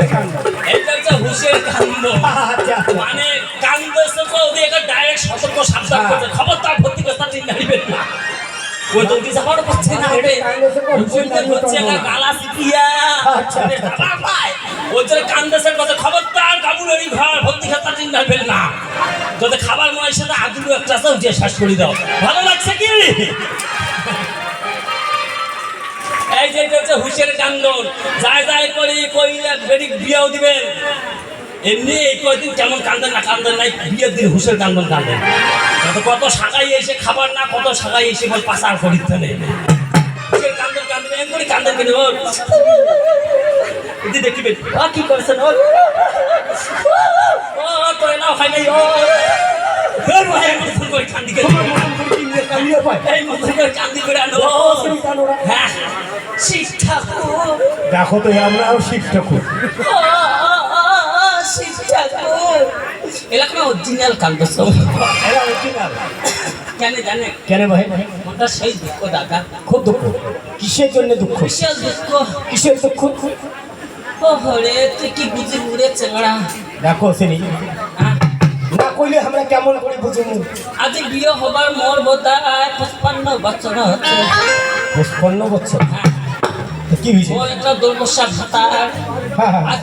হুশের কাণ্ড। এটা হচ্ছে হুশের কান্দ আচ্ছা আচ্ছা। মানে ওদের একটা ডাইরেক্ট সতর্ক সাবধান। খবরদার ভর্তি করতে চিন্তা নাড়িবেন না। ওই তো দিশা করছে না রে। কান্দেছে হচ্ছে একটা গালা সিটিয়া আচ্ছা। দাদা ভাই। ওই জন্য কান্দেশের কথা খবরদার কাবুলেরই ঘর ভর্তি নাড়িবেন না। খাবার মনে সাথে আদুলু একটা আছে শ্বাস করে দাও। ভালো লাগছে কি? এই যে এটা হচ্ছে হুশের কান্দন যায় যায় করি কইলে বেড়ি বিয়েও দিবেন। এমনি এই কয়দিন কেমন কান্দেন না কান্দেন নাই বিয়ের দিন হুশের কান্দন কান্দেন কত শাখাই এসে খাবার না কত শাখাই এসে বল পাচার করিতে নেই হুশের কান্দন কান্দন এম করে কান্দেন কেন এদি দেখিবেন আ কি করছেন ও তোরে নাও খাই নাই ও ফের ভাই মতন করে কান্দি করে এই করে কান্দি করে আনো। হ্যাঁ। শিব ঠাকুর দেখো তো আমরাও শিব ঠাকুর এলাকা অরিজিনাল কান্দ এরা অরিজিনাল কেন জানে? কেন ভাই? ওটা সেই দুঃখ দাদা। খুব দুঃখ। কিসের জন্য দুঃখ? বিশাল দুঃখ? কিসের দুঃখ? ও হরে তুই কি বুঝি উড়ে চেংড়া? দেখো শ্রেণি হ্যাঁ? না কইলে আমরা কেমন করে বুঝব আজ বিয়ে হবার মোর বোধহয় পঁচপান্ন বছর হচ্ছে। বছর? তো কি হয়েছে? ভাতার হ্যাঁ, হ্যাঁ। আজ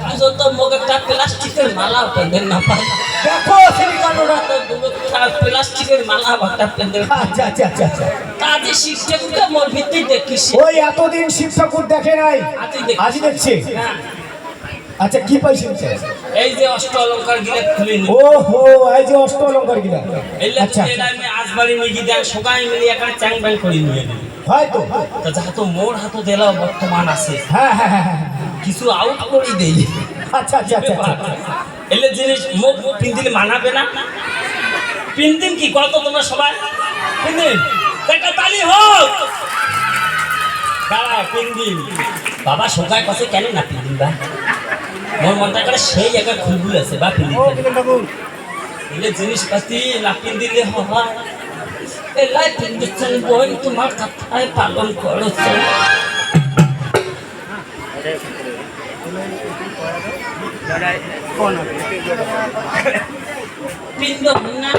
প্লাস্টিকের মালা পেঁধে না পাই দেখো শ্রেণি কানোরা তো প্লাস্টিকের মালা ভাতা পেঁধে আচ্ছা আচ্ছা আচ্ছা আচ্ছা। কাজে মোর ভিত্তি দেখিস ওই এতদিন শিব ঠাকুর দেখে নাই। আজই দেখছে। হ্যাঁ। আচ্ছা কি পাইছে বুঝছে? এই যে অষ্ট অলঙ্কার গিলে খুলে ও হো এই যে অষ্ট অলঙ্কার গিলা। আচ্ছা এলা আমি আজবাড়ি নিয়ে দেন সবাই মিলে একটা চ্যাং ব্যাং করে নিয়ে নিই হয়তো। তা যাহতো মোর হাতে দিলাও বর্তমান আছে। হ্যাঁ হ্যাঁ হ্যাঁ। কিছু আউট করে দেই। আচ্ছা আচ্ছা আচ্ছা আচ্ছা। এলে জিনিস মুখ পিন্দিলে মানাবে না। পিন্দিন কি? কত তোমরা সবাই? পিন্দিন একটা তালি হোক। দাঁড়াও পিন্দিন বাবা সবাই কাছে কেন না পিন্দিন বা? মোর মনটা করে সেই একটা খুলবুল আছে বা পিন্দিন এলে জিনিসপাতি না পিন্দিলে হয়। তোমার কথায় পালন পিণ্ড না।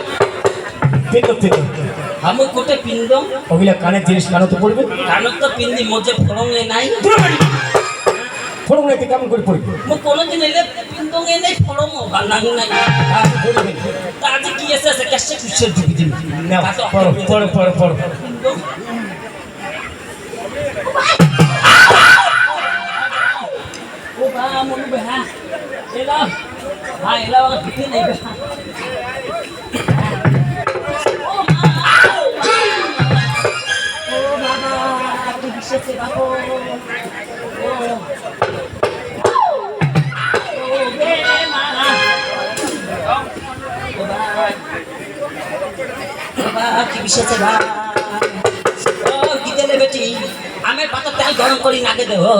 আমি কোটে পিণ্ড ওগুলা কানের জিনিস কানো তো পড়বে। কানত তো পিন্দি মজে ফরঙে নাই ফোড়ং নাইতে কেমন করে পড়বে মো কোনোদিন এলে পিণ্ডঙে নাই ফরঙ বানাং নাই আর পড়বে তা আজি কি আছে আছে কেসে কুসে দিবি দিবি না পড়ো পড়ো পড়ো পড়ো ও বা মনু বেহা এলা হা এলা ওরা পিঠে নাই বেহা ও মা ও বাবা তুই বিশেষে বাবু কি বিশেষে ও গিদেলে বেটি আমের পাতা তেল গরম করি নাকে দে ও।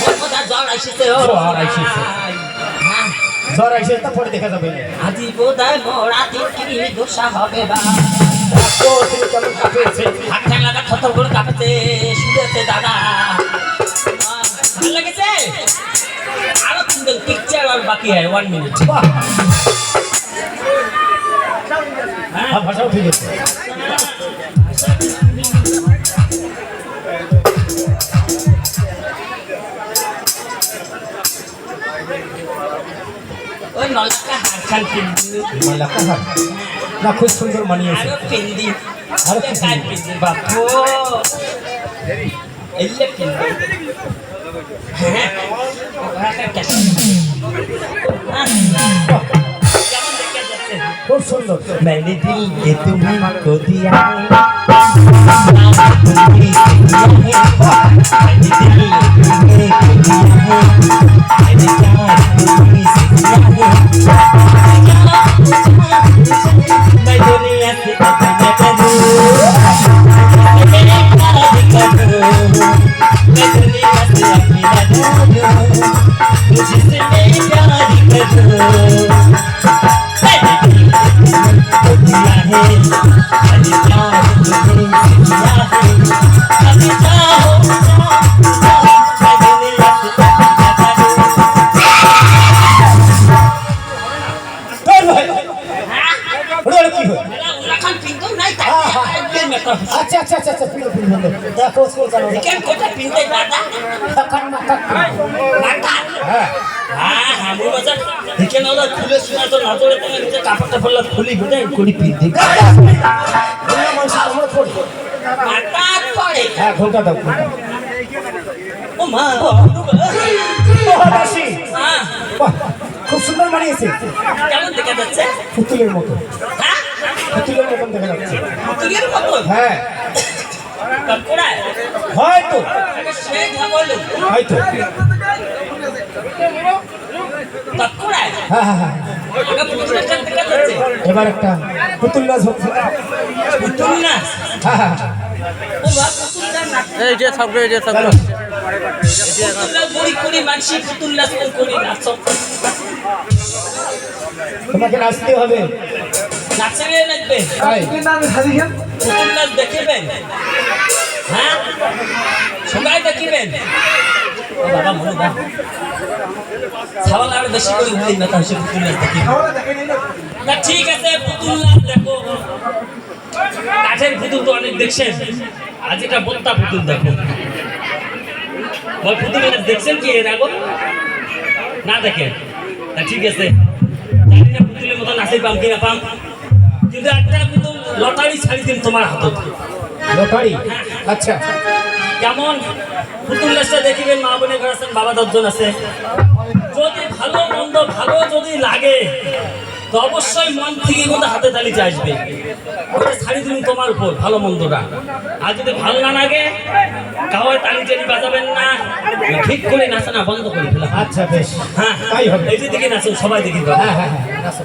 মোর কথা জ্বর আইসেছে জ্বর আইসেছে। হ্যাঁ। জ্বর আইসে তা পরে দেখা যাবে। আজি বোধহয় মোরাতে কি দোষা হবে বা। থতর করে কাঁপেছে শুয়েছে দাদা। ভালো লেগেছে? আরও তিনজন পিকচার আর বাকি হয় ওয়ান মিনিট হ্যাঁ। ভাষাও ঠিক আছে। না খুব সুন্দর মানিয়েছে। আরও পিন্দি। বাপু। এলে পিন্দি। হ্যাঁ सुनो मैंने दिल ये तुम्हें को दिया है আচ্ছা আচ্ছা আচ্ছা আচ্ছা পিলো পিলো বলো দেখো স্কুল চালাও কেন কোটা পিনতে দাদা দোকান মাথা হ্যাঁ। দেখে না ওরা খুলে শুনে তো নজরে তুমি নিজে কাপড়টা ফেললা খুলি বুঝে মাথা পড়ে। হ্যাঁ ঘণ্টা দাও ও মা মহাদাসী হ্যাঁ। খুব সুন্দর বানিয়েছে। কেমন দেখা যাচ্ছে? পুতুলের মতো। হ্যাঁ? পুতুলের মতন দেখা যাচ্ছে। মতো হ্যাঁ। হয়তো। হয়তো। এবার একটা পুতুল নাচ হচ্ছে। পুতুল হ্যাঁ হ্যাঁ হ্যাঁ। এই যে সব এই যে সব নাচ তোমাকে নাচতে হবে। নাচবে নাচবে তাই পুতুল নাচ দেখিবেন হ্যাঁ? সবাই দেখিবেন। বাবা মনে দাও ছাওয়াল আর বেশি করে উঠলেই না তাহলে পুতুল নাচ দেখি না ঠিক আছে পুতুল নাচ দেখো কাঠের পুতুল তো অনেক দেখছেন আজ এটা বত্তা পুতুল দেখো ওই পুতুল নাচ দেখছেন কি এর আগে না দেখেন তা ঠিক আছে জানি না পুতুলের মতো নাচে পাম কিনা পাম কিন্তু একটা পুতুল লটারি ছাড়ি দিন তোমার হাতত লটারি আচ্ছা। কেমন? পুতুল নাচটা দেখিবেন মা ঘর আছেন বাবা দশজন আছে। যদি ভালো মন্দ ভালো যদি লাগে তো অবশ্যই মন থেকে কিন্তু হাতে তালিতে আসবে। ওটা ছাড়ি দিন তোমার উপর ভালো মন্দটা। আর যদি ভালো না লাগে কাউয় তালি টালি বাজাবেন না। ঠিক করে নাচা না বন্ধ করে ফেলা। আচ্ছা বেশ। হ্যাঁ তাই হবে। এই দিকে নাচুন সবাই দেখি হ্যাঁ হ্যাঁ হ্যাঁ নাচো।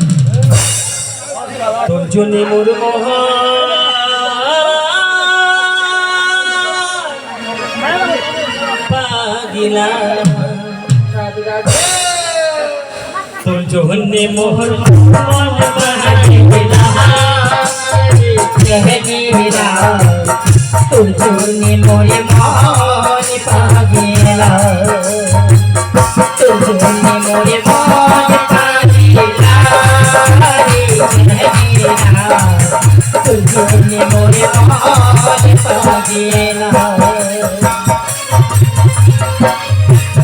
তোর জন্য মোর মহা পাগিলা। তোর জন্য মোহর মন পাগিলা তোর মোরে মন পাগিলা তোর জন্য মোরে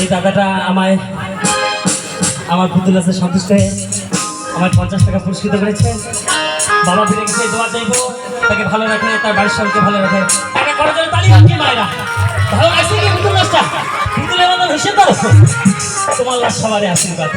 এই দাদাটা আমায়, আমার পুতুল আছে সন্তুষ্ট হয়ে আমার পঞ্চাশ টাকা পুরস্কৃত করেছে। বাবা ফিরে গেছে দোয়া চাইব, তাকে ভালো রাখে, তার বাড়ির সবাইকে ভালো রাখে। তোমার সবারই আশীর্বাদ।